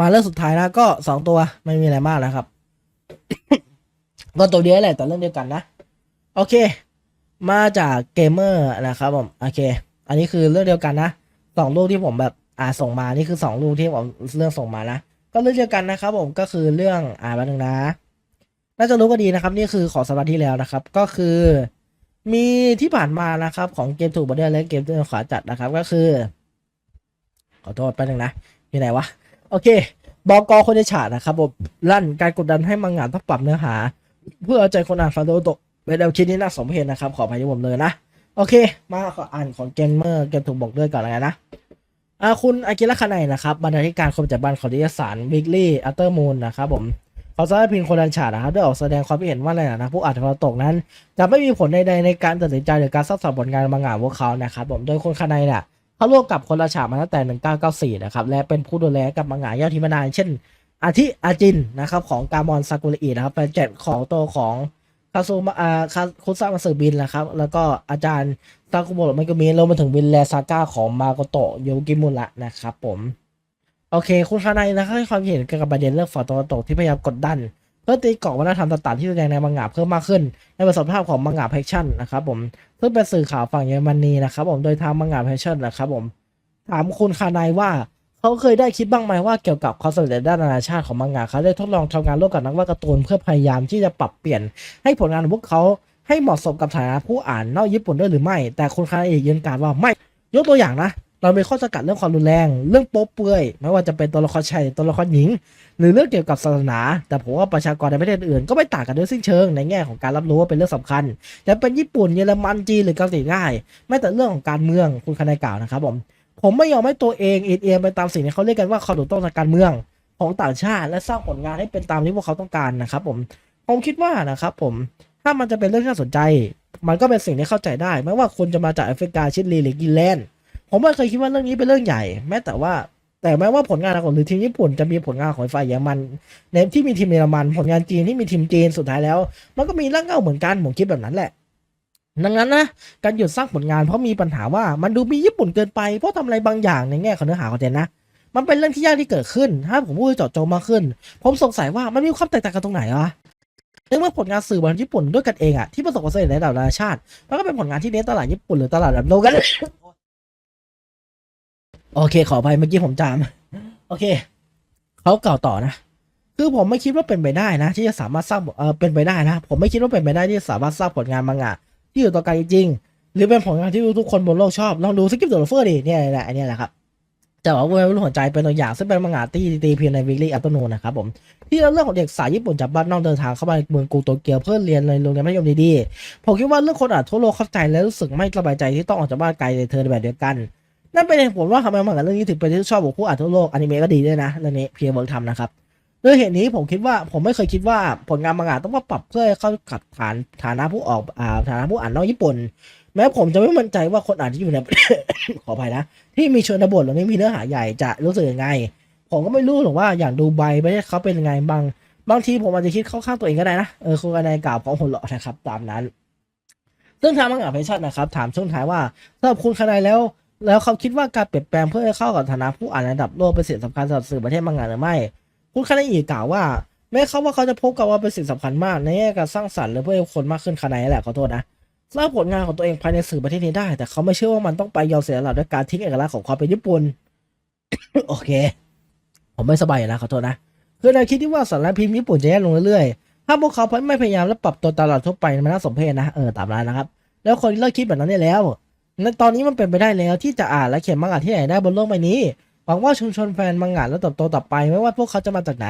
มาเรื่องสุดท้ายนะก็สองตัวไม่มีอะไรมากนะครับก็ตัวเดียวแหละแต่เรื่องเดียวกันนะ โอเค มาจากเกมเมอร์นะครับผมโอเค อันนี้คือเรื่องเดียวกันนะสองรูปที่ผมแบบอ่าส่งมานี่คือสองรูปที่ผมเรื่องส่งมานะก็เรื่องเดียวกันนะครับ ผมก็คือเรื่องอ่าแป๊บนึงนะน่าจะรู้ก็ดีนะครับ นี่คือของสัปดาห์ที่แล้วนะครับ ก็คือ มีที่ผ่านมานะครับ ของเกมถูกบอดเดอร์และเกมที่ขวาจัดนะครับ ก็คือ ขอโทษแป๊บนึงนะอยู่ไหนวะ โอเคบอกอคนในฉากนะครับผมลั่นการกดดันให้มังงานต้องปรับเนื้อหา เพื่อเอาใจคนอ่านฟังโดโตะเป็นแนวคิดที่น่าสมเพชนะครับ ขออภัยที่ผมเลยนะ โอเค มาขออ่านของเกมเมอร์เกมถูกบอกด้วยก่อนแล้วกันนะอ่าคุณอากิระคาไนนะครับบรรณาธิการคมจัดบันของนิตยสาร Weekly After Moon นะครับผมเขาสร้างพิมพ์คนดันฉาดนะครับได้ออกแสดงความคิดเห็นว่าในฐานะผู้อ่านฟังโตกนั้น จะไม่มีผลใดๆในการตัดสินใจหรือการสร้างสรรค์ผลงานมังงะพวกเขานะครับผมโดยคุณคาไนเนี่ย เขาร่วมกับคนละฉากมาตั้งแต่ 1994 นะครับ และเป็นผู้ดูแลกับมังงะยอดทิมานานเช่น อาทิอาจินนะครับของกามอนซากุระอินะครับเป็นเจ็ดของตัวของคาซูมาอาคาคุซามาสึบินนะครับ แล้วก็อาจารย์ซากุโมะไมโกมิรวมไปถึงวินแลซาก้าของมาโกโตะโยกิมุระนะครับผม โอเค คุณคาไนนะครับให้ความเห็นเกี่ยวกับประเด็นเรื่องฝ่อตะวันตกที่พยายามกดดัน เพื่อตีกรอบวัฒนธรรมต่างๆที่แสดงในมังงะเพิ่มมากขึ้น ในประสบภาพของมังงะแพชชั่นนะครับผมซึ่งเป็นสื่อข่าวฝั่งเยอรมนีนะครับผมโดยทางมังงะแพชชั่นนะครับผมถามคุณคานายว่าเขาเคยได้คิดบ้างไหมว่าเกี่ยวกับความสำเร็จด้านนานาชาติของมังงะเขาได้ทดลองทำงานร่วมกับนักวาดการ์ตูนเพื่อพยายามที่จะปรับเปลี่ยน ให้ผลงานของพวกเขาให้เหมาะสมกับฐานะผู้อ่านนอกญี่ปุ่นด้วยหรือไม่ แต่คุณคานายเองยืนการว่าไม่ยกตัวอย่างนะ เรามีข้อจำกัดเรื่องความรุนแรง เรื่องโป๊เปื่อย ไม่ว่าจะเป็นตัวละครชายตัวละครหญิง หรือเรื่องเกี่ยวกับศาสนา แต่ผมว่าประชากรในประเทศอื่นก็ไม่ต่างกันด้วยสิ้นเชิงในแง่ของการรับรู้ว่าเป็นเรื่องสำคัญจะเป็นญี่ปุ่นเยอรมันจีนหรือเกาหลีใต้แม้แต่เรื่องของการเมืองคุณคานายกล่าวนะครับผมผมไม่ยอมให้ตัวเองเอ็นเอียงไปตามสิ่งที่เขาเรียกกันว่าความถูกต้องทางการเมืองของต่างชาติ และสร้างผลงานให้เป็นตามที่พวกเขาต้องการนะครับผมผมคิดว่านะครับผมถ้ามันจะเป็นเรื่องที่น่าสนใจ มันก็เป็นสิ่งที่เข้าใจได้ ไม่ว่าคุณจะมาจากแอฟริกาชิลีหรือกินแลนด์ ผมไม่เคยคิดว่าเรื่องนี้เป็นเรื่องใหญ่ แม้แต่ว่า แต่แม้ว่าผลงานของหรือทีมญี่ปุ่นจะมีผลงานของฝ่ายเยอรมันในที่มีทีมเยอรมัน ผลงานจีนที่มีทีมจีนสุดท้ายแล้ว มันก็มีร่างเงาเหมือนกันผมคิดแบบนั้นแหละ ดังนั้นนะการหยุดสร้างผลงานเพราะมีปัญหาว่ามันดูมีญี่ปุ่นเกินไปเพราะทำอะไรบางอย่างในแง่ของเนื้อหาคอนเทนต์นะมันเป็นเรื่องที่ยากที่เกิดขึ้น ถ้าผมพูดเจาะจงมากขึ้น ผมสงสัยว่ามันมีความแตกต่างกันตรงไหนวะในเมื่อผลงานสื่อบนญี่ปุ่นด้วยกันเองอะที่ประสบความสำเร็จในระดับนานาชาติ มันก็เป็นผลงานที่เน้นตลาดญี่ปุ่นหรือตลาดระดับโลกกัน โอเค ขออภัยเมื่อกี้ผมจาม โอเค เขากล่าวต่อนะ คือผมไม่คิดว่าเป็นไปได้นะ ที่จะสามารถสร้างเออเป็นไปได้นะ ผมไม่คิดว่าเป็นไปได้ที่จะสามารถสร้างผลงานมังงะที่อยู่ต่อไกลจริง หรือเป็นผลงานที่ทุกคนบนโลกชอบ ลองดูสกิปตัวเฟอร์ดิเนี่ยแหละอันเนี้ยแหละครับจะบอกว่าเป็นหัวใจเป็นตัวอย่างซึ่งเป็นมังงะที่ตีเพียงในวิกฤตอัตโนนะครับผมที่เรื่องของเด็กสายญี่ปุ่นจากบ้านนอกเดินทางเข้ามาเมืองกรุงโตเกียวเพื่อเรียนในโรงเรียนมัธยมดีๆผมคิดว่าเรื่องคนอ่านทั่วโลกเข้าใจและรู้สึกไม่สบายใจที่ต้องออกจากบ้านไกลในเธอในแบบเดียวกัน นั่นเป็นเหตุผลว่าทำไมมังงะเรื่องนี้ถึงเป็นที่ชอบของผู้อ่านทั่วโลกอนิเมะก็ดีด้วยนะเรื่องนี้เพียงเวิร์กทำนะครับด้วยเหตุนี้ผมคิดว่าผมไม่เคยคิดว่าผลงานมังงะต้องมาปรับเพื่อเข้ากับฐานฐานะผู้ออกอ่าฐานะผู้อ่านนอกญี่ปุ่น แม้ผมจะไม่มั่นใจว่าคนอ่านที่อยู่ใน ขออภัยนะ ที่มีชนบทหรือไม่มีเนื้อหาใหญ่จะรู้สึกยังไง ผมก็ไม่รู้หรอกว่าอย่างดูใบประเทศเขาเป็นยังไงบางบางทีผมอาจจะคิดเข้าข้างตัวเองก็ได้นะเออคุณกันในกล่าวของหัวเราะนะครับตามนั้น ซึ่งทางมังงะเพชชั่นนะครับ ถามช่วงท้ายว่าสำหรับคุณคะแนนแล้ว แล้วเขาคิดว่าการเปลี่ยนแปลงเพื่อให้เข้ากับฐานะผู้อ่านระดับโลกเป็นสิ่งสำคัญสำหรับสื่อประเทศมังงะหรือไม่ คุณคานอีกล่าวว่า แม้เขาว่าเขาจะพบกับว่าเป็นสิ่งสำคัญมากในแง่การสร้างสรรค์หรือเพื่อให้คนมากขึ้นขนาดนี้แหละขอโทษนะสร้างผลงานของตัวเองภายในสื่อประเทศนี้ได้ แต่เขาไม่เชื่อว่ามันต้องไปยอมเสียสละด้วยการทิ้งเอกลักษณ์ของความเป็นญี่ปุ่นโอเค ผมไม่สบายอยู่แล้วขอโทษนะคือในคิดที่ว่าสารพิมพ์ญี่ปุ่นจะแย่ลงเรื่อยๆ ถ้าพวกเขาไม่พยายามและปรับตัวตลาดทั่วไปมันน่าสมเพชนะ เออ ตามนั้นนะครับ แล้วคนเลิกคิดแบบนั้นได้แล้ว ตอนนี้มันเป็นไปได้แล้วที่จะอ่านและเขียนมังงะที่ไหนได้บนโลกใบนี้หวังว่าชุมชนแฟนมังงะแล้วเติบโตต่อไป ไม่ว่าพวกเขาจะมาจากไหน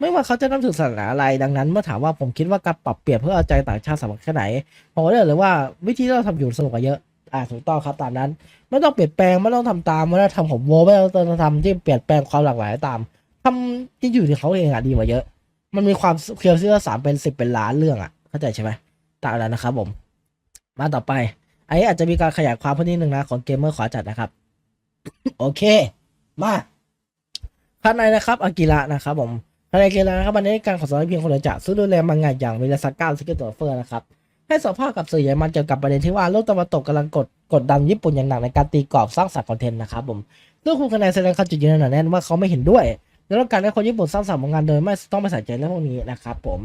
ไม่ว่าเขาจะนับถือศาสนาอะไรดังนั้น เมื่อถามว่าผมคิดว่าการปรับเปลี่ยนเพื่อเอาใจต่างชาติสำคัญแค่ไหนผมก็เลยเลยว่าวิธีที่เราทำอยู่สนุกกว่าเยอะอ่าถูกต้องครับตามนั้น ไม่ต้องเปลี่ยนแปลงไม่ต้องทำตามไม่ต้องทำผมโวไม่ต้องทำที่เปลี่ยนแปลงความหลากหลายตามทำที่อยู่ที่เขาเองอะดีกว่าเยอะ มันมีความเคียวเชื่อสามเป็นสิบเป็นล้านเรื่องอะเข้าใจใช่ไหมตามนั้นนะครับผมมาต่อไป อันนี้อาจจะมีการขยายความเพิ่มนิดนึงนะของเกมเมอร์ขวาจัดนะครับ โอเค มาภายในนะครับอากิระนะครับผมภายในอากิระนะครับวันนี้การขอสอนเพียงคนเดียวจะซื้อดูแลมังงะอย่างเวลาสก้าสกิลตัวเฟอร์นะครับให้สัมภาษณ์กับสื่อเยอรมันเกี่ยวกับประเด็นที่ว่าโลกตะวันตกกำลังกดกดดันญี่ปุ่นอย่างหนักในการตีกรอบสร้างสรรค์คอนเทนต์นะครับผมซึ่งคุณคะแนนแสดงความจุดยืนหนาแน่นว่าเขาไม่เห็นด้วย แล้วต้องการให้คนญี่ปุ่นสร้างสรรค์ผลงานโดยไม่ต้องไปใส่ใจเรื่องพวกนี้นะครับผม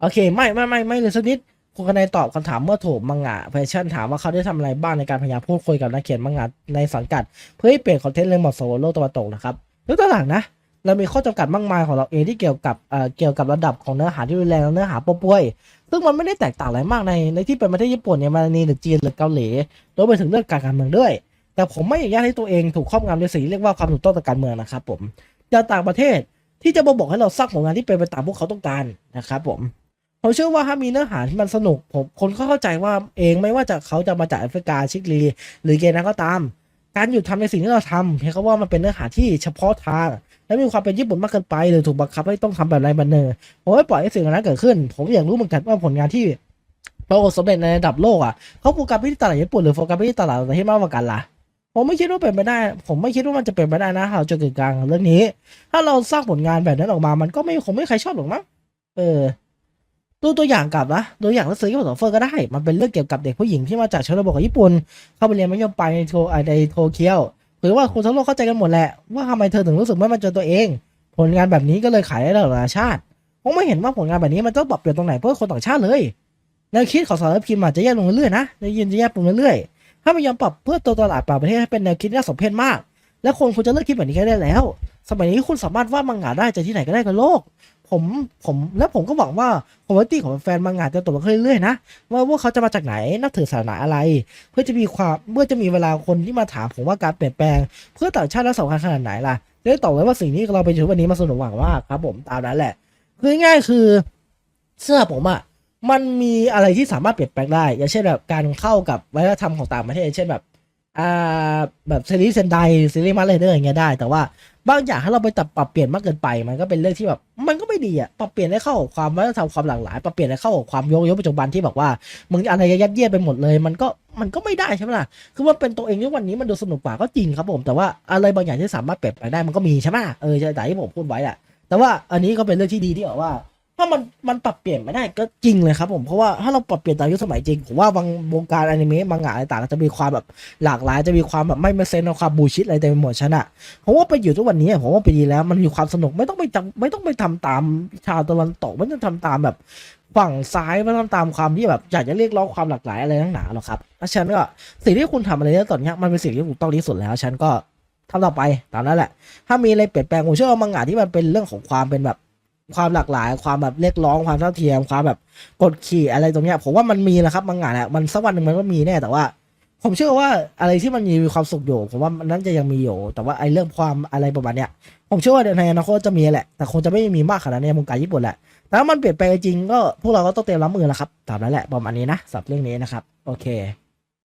โอเค ไม่ไม่ไม่ไม่เลยสักนิด คุณคะแนนตอบคำถามเมื่อถูกมังงะแฟชั่นถามว่าเขาได้ทำอะไรบ้างในการพยายามพูดคุยกับนักเขียนมังงะในสังกัด เพื่อให้เปลี่ยนคอนเทนต์เรื่องเหมาะสมกับโลกตะวันตกนะครับยกตัวอย่างนะเรามีข้อจำกัดมากมายของเราเองที่เกี่ยวกับเอ่อเกี่ยวกับระดับของเนื้อหาที่รุนแรงและเนื้อหาโป่วยๆซึ่งมันไม่ได้แตกต่างอะไรมากในในที่เป็นประเทศญี่ปุ่นเนี่ยมานีหรือจีนหรือเกาหลีรวมไปถึงเรื่องการการเมืองด้วย แต่ผมไม่อยากให้ตัวเองถูกครอบงำในสิ่งเรียกว่าความถูกต้องทางการเมืองนะครับผมจากต่างประเทศที่จะมาบอกให้เราสร้างผลงานที่เป็นไปตามพวกเขาต้องการนะครับผม ผมเชื่อว่าถ้ามีเนื้อหาที่มันสนุกผมคนก็เข้าใจว่าเองไม่ว่าจะเขาจะมาจากแอฟริกาชิกลีหรือเกนาก็ตาม การหยุดทำในสิ่งที่เราทำเพียงแค่ว่ามันเป็นเนื้อหาที่เฉพาะทาง และมีความเป็นญี่ปุ่นมากเกินไปหรือถูกบังคับให้ต้องทำแบบไรบันเนอร์ผมไม่ปล่อยให้สิ่งนั้นเกิดขึ้น ผมอยากรู้เหมือนกันว่าผลงานที่ประสบสำเร็จในระดับโลกอะเขาโฟกัสไปที่ตลาดญี่ปุ่นหรือโฟกัสไปที่ตลาดประเทศมากกว่ากันล่ะผมไม่คิดว่าเป็นไปได้ ผมไม่คิดว่ามันจะเป็นไปได้นะเราจะเกิดกลางเรื่องนี้ ถ้าเราสร้างผลงานแบบนั้นออกมา มันก็ไม่คงไม่ใครชอบหรอกมั้งเออ ตัวตัวอย่างกับนะตัวอย่างหนังสือที่ผมสอนเฟอร์ก็ได้ มันเป็นเรื่องเกี่ยวกับเด็กผู้หญิงที่มาจากชนบทของญี่ปุ่น เข้าไปเรียนมัธยมปลายในโทในโตเกียวหรือว่าคนทั้งโลกเข้าใจกันหมดแหละว่าทำไมเธอถึงรู้สึกไม่มั่นใจตัวเอง ผลงานแบบนี้ก็เลยขายได้ระดับนานาชาติผมไม่เห็นว่าผลงานแบบนี้มันต้องปรับเปลี่ยนตรงไหนเพื่อคนต่างชาติเลยแนวคิดของสารพิมพ์อาจจะแย่ลงเรื่อยๆนะได้ยินจะแย่ลงเรื่อยๆถ้าไม่ยอมปรับเพื่อตัวตลาดปรับประเทศให้เป็นแนวคิดที่น่าสมเพชมาก และคนควรจะเลิกคิดแบบนี้กันได้แล้ว สมัยนี้คุณสามารถวาดมังงะได้จากที่ไหนก็ได้ในโลก ผมผมและผมก็หวังว่าคอมมูนิตี้ของแฟนมังงะจะตขึ้นเรื่อยๆนะว่าพวกเขาจะมาจากไหนนับถือศาสนาอะไร เพื่อจะมีความเมื่อจะมีเวลาคนที่มาถามผมว่าการเปลี่ยนแปลง เพื่อต่างชาติและสำคัญขนาดไหนล่ะจะได้ตอบเลยว่าสิ่งที่เราไปถึงวันนี้มาสนุกหวังว่าครับผมตามนั้นแหละ คือง่ายคือเสื้อผมอะมันมีอะไรที่สามารถเปลี่ยนแปลงได้ อย่างเช่นแบบการเข้ากับวัฒนธรรมของต่างประเทศเช่นแบบอ่าแบบซีรีส์เซนไดซีรีส์มาเลเดอร์อย่างเงี้ยได้ แต่ว่า บางอย่างถ้าเราไปตัดปรับเปลี่ยนมากเกินไป มันก็เป็นเรื่องที่แบบมันก็ไม่ดีอะปรับเปลี่ยนให้เข้ากับความวัฒนธรรมความหลากหลายปรับเปลี่ยนให้เข้ากับความยงยุคปัจจุบันที่แบบว่ามึงอะไรยัดเยียดไปหมดเลย มันก็มันก็ไม่ได้ใช่ไหมล่ะคือมันเป็นตัวเองที่วันนี้มันดูสนุกกว่าก็จริงครับผม แต่ว่าอะไรบางอย่างที่สามารถเปลี่ยนไปได้มันก็มีใช่ไหมเออใช่แต่ที่ผมพูดไว้แหละแต่ว่าอันนี้ก็เป็นเรื่องที่ดีที่บอกว่า ถ้ามันมันปรับเปลี่ยนไม่ได้ก็จริงเลยครับผมเพราะว่าถ้าเราปรับเปลี่ยนตามยุคสมัยจริงผมว่าบางวงการอนิเมะบางงานอะไรต่างๆจะมีความแบบหลากหลายจะมีความแบบไม่เมเซนความบูชิดอะไรเต็มไปหมดชนะผมว่าไปอยู่ทุกวันนี้ผมว่าไปดีแล้วมันมีความสนุกไม่ต้องไปจำไม่ต้องไปทำตามชาวตะวันตกไม่ต้องทำตามแบบฝั่งซ้ายไม่ต้องตามความที่แบบอยากจะเรียกร้องความหลากหลายอะไรทั้งหนาหรอกครับแล้วฉันก็สิ่งที่คุณทำอะไรเนี่ยตอนนี้มันเป็นสิ่งที่ถูกต้องที่สุดแล้วฉันก็ทำต่อไปตามนั้นแหละ ถ้ามีอะไรเปลี่ยนแปลงผมเชื่อว่ามังงะที่มันเป็นเรื่องของความเป็นแบบ ความหลากหลาย ความแบบเรียกร้องความเท่าเทียม ความแบบกดขี่อะไรตรงเนี้ยผมว่ามันมีแหละครับบางงานแหละมันสักวันหนึ่งมันก็มีแน่แต่ว่า ผมเชื่อว่าอะไรที่มันมีความสุขอยู่ผมว่ามันนั้นจะยังมีอยู่แต่ว่าไอ้เรื่องความอะไรประมาณเนี้ยผมเชื่อว่าในอนาคตจะมีแหละ แต่คงจะไม่มีมากขนาดในวงการญี่ปุ่นแหละแต่ถ้ามันเปลี่ยนแปลงจริงก็พวกเราก็ต้องเตรียมรับมือแล้วครับตามนั้นแหละประมาณนี้นะสำหรับเรื่องนี้นะครับ โอเค